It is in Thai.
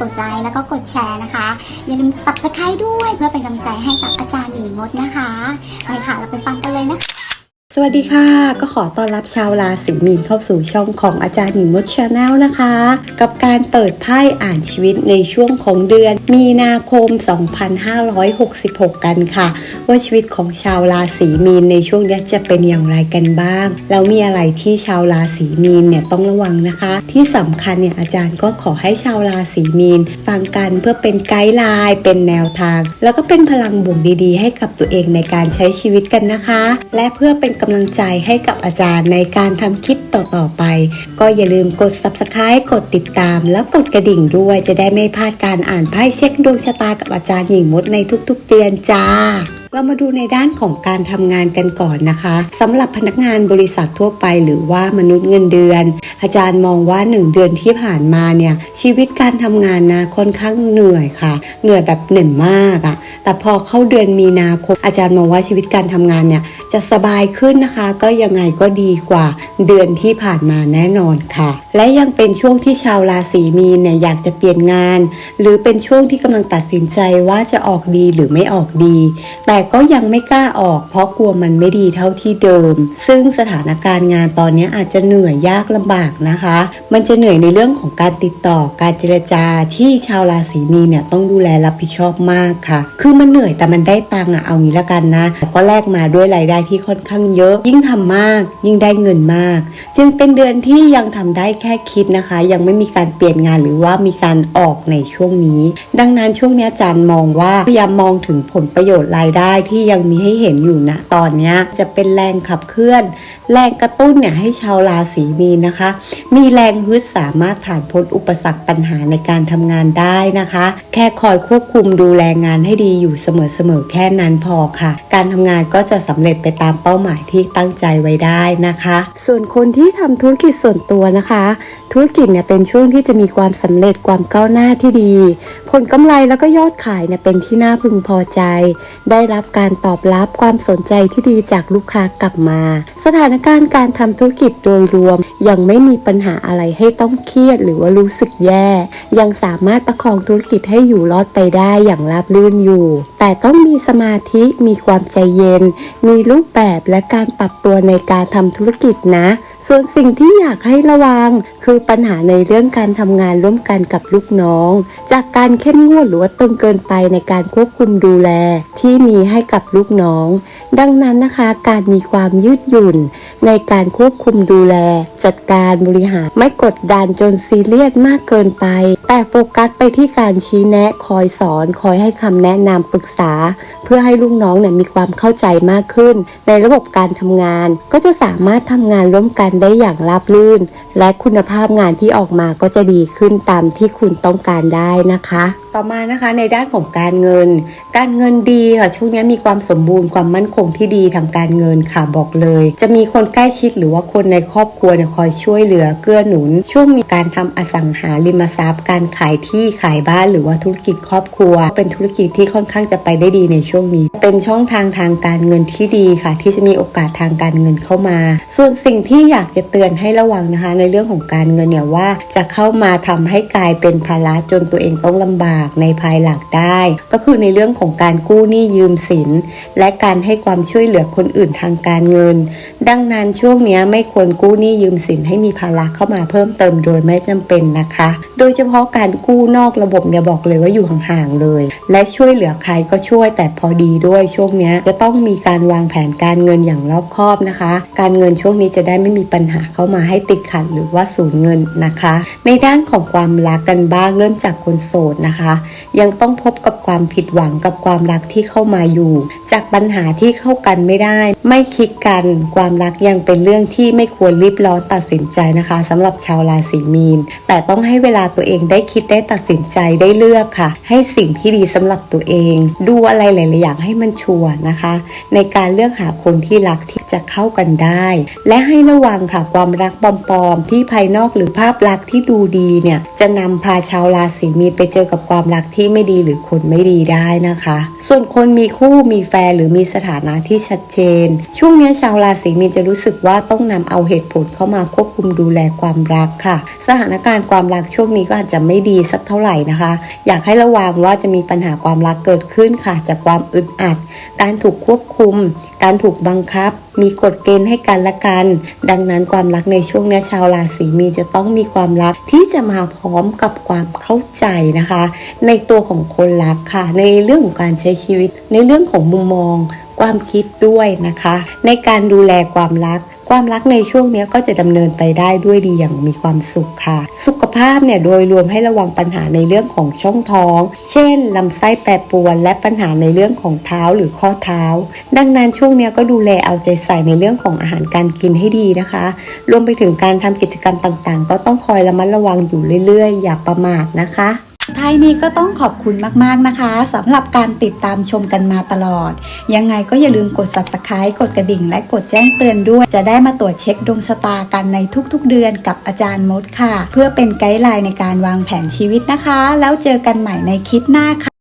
กดไลค์แล้วก็กดแชร์นะคะ อย่าลืมตับสไครด้วยเพื่อเป็นกำลังใจให้กับอาจารย์หญิงมดนะคะไปค่ะเราไปฟังกันเลยนะคะ สวัสดีค่ะ ก็ขอต้อนรับชาวราศีมีนเข้าสู่ช่องของอาจารย์หญิงมดชาแนลนะคะ กับการเปิดไพ่อ่านชีวิตในช่วงของเดือน มีนาคม 2566 กันค่ะ ว่าชีวิตของชาวราศีมีนในช่วงนี้จะเป็นอย่างไรกันบ้าง แล้วมีอะไรที่ชาวราศีมีนเนี่ยต้องระวังนะคะ ที่สำคัญเนี่ยอาจารย์ก็ขอให้ชาวราศีมีนฟังกันเพื่อเป็นไกด์ไลน์เป็นแนวทาง แล้วก็เป็นพลังบวกดีๆ ให้กับตัวเองในการใช้ชีวิตกันนะคะ และเพื่อเป็นกำลังใจให้กับอาจารย์ในการทำคลิปต่อๆไป ก็อย่าลืมกด subscribe กดติดตาม แล้วกดกระดิ่งด้วยจะได้ไม่พลาดการอ่านไพ่เช็คดวงชะตากับอาจารย์หญิงมดในทุกๆเดือนจ้าเรามาดูในด้านของการทำงานกันก่อนนะคะสำหรับพนักงานบริษัททั่วไปหรือว่ามนุษย์เงินเดือน อาจารย์มองว่า 1 เดือนที่ผ่านมาเนี่ยชีวิตการทำงานนะค่อนข้างเหนื่อยค่ะ เหนื่อยแบบเหนื่อยมากอะ่ะแต่พอเข้าเดือนมีนาคมอาจารย์มองว่าชีวิตการทำงานเนี่ยจะสบายขึ้นนะคะ ก็ยังไงก็ดีกว่าเดือนที่ผ่านมาแน่นอนค่ะ และยังเป็นช่วงที่ชาวราศีมีนเนี่ยอยากจะเปลี่ยนงาน หรือเป็นช่วงที่กำลังตัดสินใจว่าจะออกดีหรือไม่ออกดี แต่ก็ยังไม่กล้าออก เพราะกลัวมันไม่ดีเท่าที่เดิม ซึ่งสถานการณ์งานตอนนี้อาจจะเหนื่อยยากลำบากนะคะ มันจะเหนื่อยในเรื่องของการติดต่อการเจรจาที่ชาวราศีมีนเนี่ยต้องดูแลรับผิดชอบมากค่ะ คือมันเหนื่อยแต่มันได้ตังค์อะเอางี้ละกันนะ ก็แลกมาด้วยรายได้ที่ค่อนข้างเยอะ ยิ่งทำมาก ยิ่งได้เงินมาก จึงเป็นเดือนที่ยังทำได้แค่คิดนะคะ ยังไม่มีการเปลี่ยนงานหรือว่ามีการออกในช่วงนี้ ดังนั้นช่วงนี้อาจารย์มองว่าพยายามมองถึงผลประโยชน์รายได้ที่ยังมีให้เห็นอยู่นะตอนนี้จะเป็นแรงขับเคลื่อน แรงกระตุ้นเนี่ยให้ชาวราศีมีนนะคะ มีแรงฮึดสามารถผ่านพ้นอุปสรรคปัญหาในการทำงานได้นะคะ แค่คอยควบคุมดูแลงานให้ดีอยู่เสมอๆแค่นั้นพอค่ะ การทำงานก็จะสำเร็จไปตามเป้าหมายที่ตั้งใจไว้ได้นะคะ ส่วนคนที่ทำธุรกิจส่วนตัวนะคะ ธุรกิจเนี่ยเป็นช่วงที่จะมีความสำเร็จความก้าวหน้าที่ดี ผลกำไรแล้วก็ยอดขายเนี่ยเป็นที่น่าพึงพอใจ ได้รับการตอบรับความสนใจที่ดีจากลูกค้ากลับมา สถานการณ์การทำธุรกิจโดยรวม ยังไม่มีปัญหาอะไรให้ต้องเครียดหรือว่ารู้สึกแย่ ยังสามารถประคองธุรกิจให้อยู่รอดไปได้อย่างราบรื่นอยู่ แต่ต้องมีสมาธิมีความใจเย็น มีรูปแบบและการปรับตัวในการทำธุรกิจนะ ส่วนสิ่งที่อยากให้ระวัง คือปัญหาในเรื่องการทำงานร่วมกันกับลูกน้อง จากการเข้มงวดหรือว่าตึงเกินไปในการควบคุมดูแลที่มีให้กับลูกน้อง ดังนั้นนะคะ การมีความยืดหยุ่น ในการควบคุมดูแล จัดการบริหารไม่กดดันจนซีเรียสมากเกินไป แต่โฟกัสไปที่การชี้แนะคอยสอน คอยให้คำแนะนำปรึกษา เพื่อให้ลูกน้องเนี่ยมีความเข้าใจมากขึ้น ในระบบการทำงาน ก็จะสามารถทำงานร่วมกันได้อย่างราบรื่น และคุณภาพงานที่ออกมาก็จะดีขึ้นตามที่คุณต้องการได้นะคะ ต่อมานะคะในด้านของการเงิน การเงินดีค่ะช่วงนี้มีความสมบูรณ์ความมั่นคงที่ดีทางการเงินค่ะบอกเลย จะมีคนใกล้ชิดหรือว่าคนในครอบครัวเนี่ยคอยช่วยเหลือเกื้อหนุน ช่วงมีการทำอสังหาริมทรัพย์ การขายที่ขายบ้านหรือว่าธุรกิจครอบครัว เป็นธุรกิจที่ค่อนข้างจะไปได้ดีในช่วงนี้ เป็นช่องทางทางการเงินที่ดีค่ะ ที่จะมีโอกาสทางการเงินเข้ามา ส่วนสิ่งที่อยากจะเตือนให้ระวังนะคะ ในเรื่องของการเงินเนี่ยว่าจะเข้ามาทำให้กลายเป็นภาระจนตัวเองต้องลำบากในภายหลังได้ ก็คือในเรื่องของการกู้หนี้ยืมสิน และการให้ความช่วยเหลือคนอื่นทางการเงิน ดังนั้นช่วงนี้ไม่ควรกู้หนี้ยืมสินให้มีภาระเข้ามาเพิ่มเติมโดยไม่จำเป็นนะคะ โดยเฉพาะการกู้นอกระบบเนี่ยบอกเลยว่าอยู่ห่างๆเลย และช่วยเหลือใครก็ช่วยแต่พอดีด้วยช่วงนี้จะต้องมีการวางแผนการเงินอย่างรอบคอบนะคะ การเงินช่วงนี้จะได้ไม่มีปัญหาเข้ามาให้ติดขัดหรือว่าสูญเงินนะคะ ในด้านของความรักกันบ้างเริ่มจากคนโสดนะคะยังต้องพบกับความผิดหวังกับความรักที่เข้ามาอยู่ จากปัญหาที่เข้ากันไม่ได้ ไม่คิดกัน ความรักยังเป็นเรื่องที่ไม่ควรรีบร้อนตัดสินใจนะคะสำหรับชาวราศีมีน แต่ต้องให้เวลาตัวเองได้คิดได้ตัดสินใจได้เลือกค่ะ ให้สิ่งที่ดีสำหรับตัวเอง ดูอะไรหลายๆอย่างให้มันชัวร์นะคะ ในการเลือกหาคนที่รักที่จะเข้ากันได้ และให้ระวังค่ะความรักปลอมๆที่ภายนอกหรือภาพลักษณ์ที่ดูดีเนี่ยจะนำพาชาวราศีมีนไปเจอกับความรักที่ไม่ดีหรือคนไม่ดีได้นะคะ ส่วนคนมีคู่มีแฟนหรือมีสถานะที่ชัดเจน ช่วงนี้ชาวราศีมีนจะรู้สึกว่าต้องนำเอาเหตุผลเข้ามาควบคุมดูแลความรักค่ะ สถานการณ์ความรักช่วงนี้ก็อาจจะไม่ดีสักเท่าไหร่นะคะ อยากให้ระวังว่าจะมีปัญหาความรักเกิดขึ้นค่ะ จากความอึดอัด การถูกควบคุม การถูกบังคับมีกฎเกณฑ์ให้กันและกัน ดังนั้นความรักในช่วงนี้ชาวราศีมีนจะต้องมีความรักที่จะมาพร้อมกับความเข้าใจนะคะ ในตัวของคนรักค่ะ ในเรื่องของการใช้ชีวิต ในเรื่องของมุมมอง ความคิดด้วยนะคะ ในการดูแลความรัก ความรักในช่วงนี้ก็จะดำเนินไปได้ด้วยดีอย่างมีความสุขค่ะ สุขภาพเนี่ยโดยรวมให้ระวังปัญหาในเรื่องของช่องท้อง เช่นลำไส้แปรปรวน และปัญหาในเรื่องของเท้าหรือข้อเท้า ดังนั้นช่วงนี้ก็ดูแลเอาใจใส่ในเรื่องของอาหารการกินให้ดีนะคะ รวมไปถึงการทำกิจกรรมต่างๆ ก็ต้องคอยระมัดระวังอยู่เรื่อยๆ อย่าประมาทนะคะ ท้ายนี้ก็ต้องขอบคุณมากๆนะคะสำหรับการติดตามชมกันมาตลอด ยังไงก็อย่าลืมกด subscribe กดกระดิ่ง และกดแจ้งเตือนด้วย จะได้มาตรวจเช็คดวงชะตากันในทุกๆเดือนกับอาจารย์มดค่ะ เพื่อเป็นไกด์ไลน์ในการวางแผนชีวิตนะคะ แล้วเจอกันใหม่ในคลิปหน้าค่ะ